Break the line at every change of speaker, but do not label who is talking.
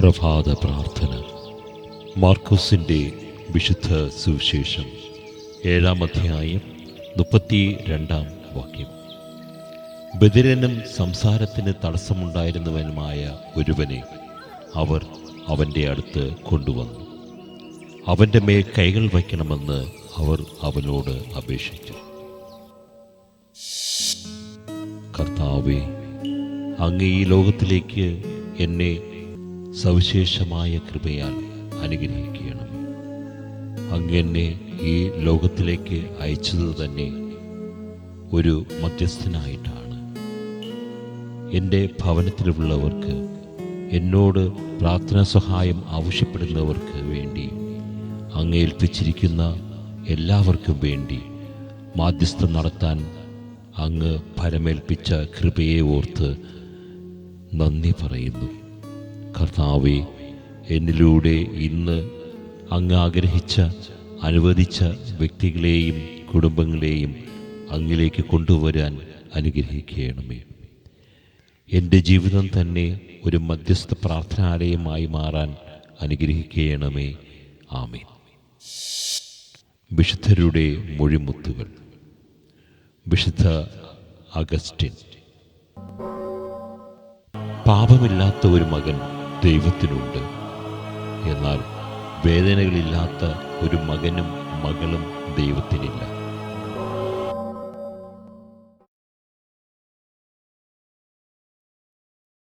പ്രഭാത പ്രാർത്ഥന. മാർക്കോസിന്റെ വിശുദ്ധ സുവിശേഷം ഏഴാം അധ്യായം മുപ്പത്തി രണ്ടാം വാക്യം. ബദിരനും സംസാരത്തിന് തടസ്സമുണ്ടായിരുന്നവനുമായ ഒരുവനെ അവർ അവന്റെ അടുത്ത് കൊണ്ടുവന്നു. അവന്റെ മേൽ കൈകൾ വയ്ക്കണമെന്ന് അവർ അവനോട് അപേക്ഷിച്ചു. കർത്താവെ അങ്ങ് ഈ ലോകത്തിലേക്ക് എന്നെ സവിശേഷമായ കൃപയാൽ അനുഗ്രഹിക്കണം. അങ്ങ് ഈ ലോകത്തിലേക്ക് അയച്ചത് തന്നെ ഒരു മധ്യസ്ഥനായിട്ടാണ്. എന്റെ ഭവനത്തിലുള്ളവർക്ക് എന്നോട് പ്രാർത്ഥന സഹായം ആവശ്യപ്പെടുന്നവർക്ക് വേണ്ടി അങ്ങ് ഏൽപ്പിച്ചിരിക്കുന്ന എല്ലാവർക്കും വേണ്ടി മാധ്യസ്ഥം നടത്താൻ അങ്ങ് ഫലമേൽപ്പിച്ച കൃപയെ ഓർത്ത് നന്ദി പറയുന്നു. കർത്താവെ എന്നിലൂടെ ഇന്ന് അങ്ങ് ആഗ്രഹിച്ച അനുവദിച്ച വ്യക്തികളെയും കുടുംബങ്ങളെയും അങ്ങിലേക്ക് കൊണ്ടുവരാൻ അനുഗ്രഹിക്കണമേ. എന്റെ ജീവിതം തന്നെ ഒരു മധ്യസ്ഥ പ്രാർത്ഥനാലയമായി മാറാൻ അനുഗ്രഹിക്കണമേ. ആമേ വിശുദ്ധരുടെ മൊഴിമുത്തുകൾ. വിശുദ്ധ അഗസ്റ്റിൻ. പാപമില്ലാത്ത ഒരു മകൻ ദൈവത്തിനുണ്ട്. എന്നാൽ വേദനകളില്ലാത്ത ഒരു മകനും മകളും ദൈവത്തിനില്ല.